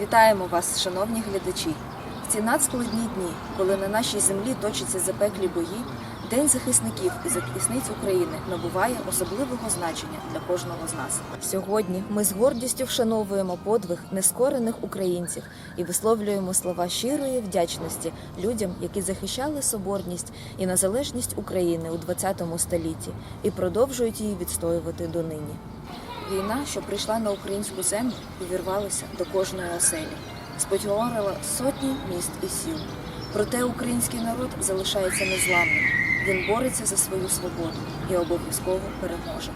Вітаємо вас, шановні глядачі. В ці надскладні дні, коли на нашій землі точаться запеклі бої, День захисників і захисниць України набуває особливого значення для кожного з нас. Сьогодні ми з гордістю вшановуємо подвиг нескорених українців і висловлюємо слова щирої вдячності людям, які захищали соборність і незалежність України у ХХ столітті і продовжують її відстоювати донині. Війна, що прийшла на українську землю, увірвалася до кожної оселі, спотворила сотні міст і сіл. Проте український народ залишається незламним. Він бореться за свою свободу і обов'язково переможе.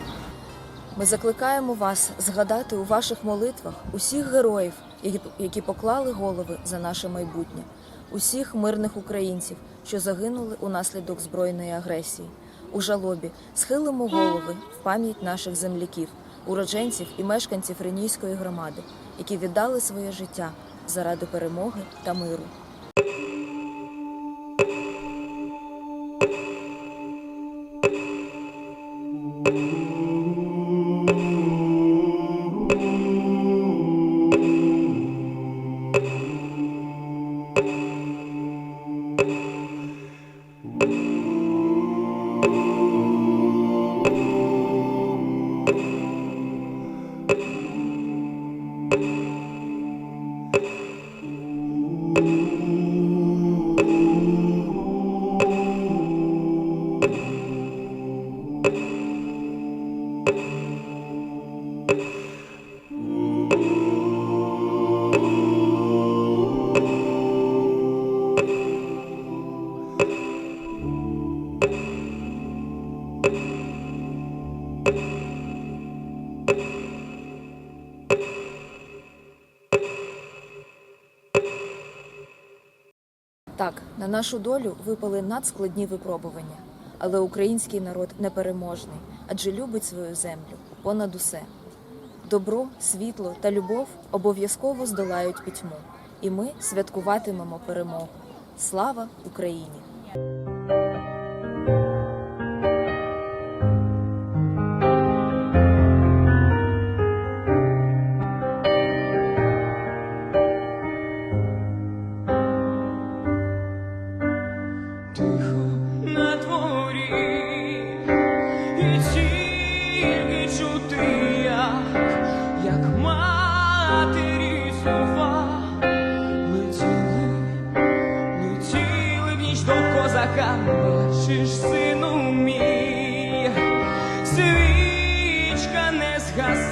Ми закликаємо вас згадати у ваших молитвах усіх героїв, які поклали голови за наше майбутнє, усіх мирних українців, що загинули унаслідок збройної агресії. У жалобі схилимо голови в пам'ять наших земляків, уродженців і мешканців Ренійської громади, які віддали своє життя заради перемоги та миру. Так, на нашу долю випали надскладні випробування, але український народ непереможний, адже любить свою землю понад усе. Добро, світло та любов обов'язково здолають пітьму, і ми святкуватимемо перемогу. Слава Україні!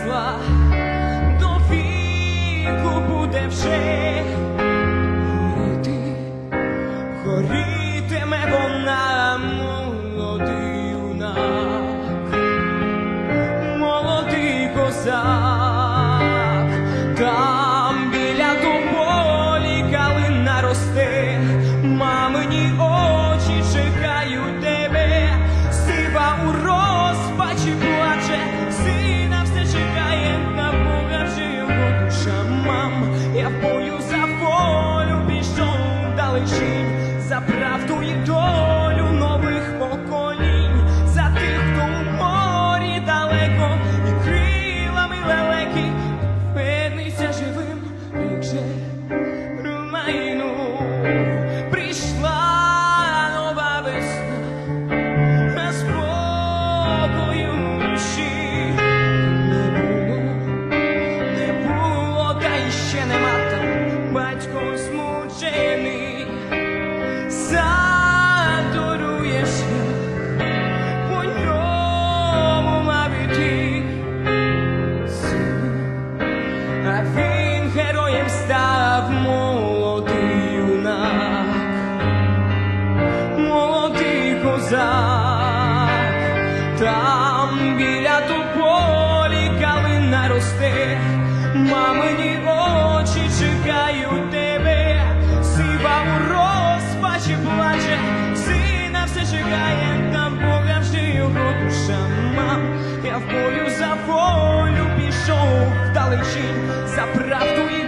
Згасла, до віку буде вже горіти. Горітиме батько змучений, задурує шлях, по ньому мав іти а він героєм став молодий юнак, молодий козак, там біля волю пішов вдалечінь, за правду і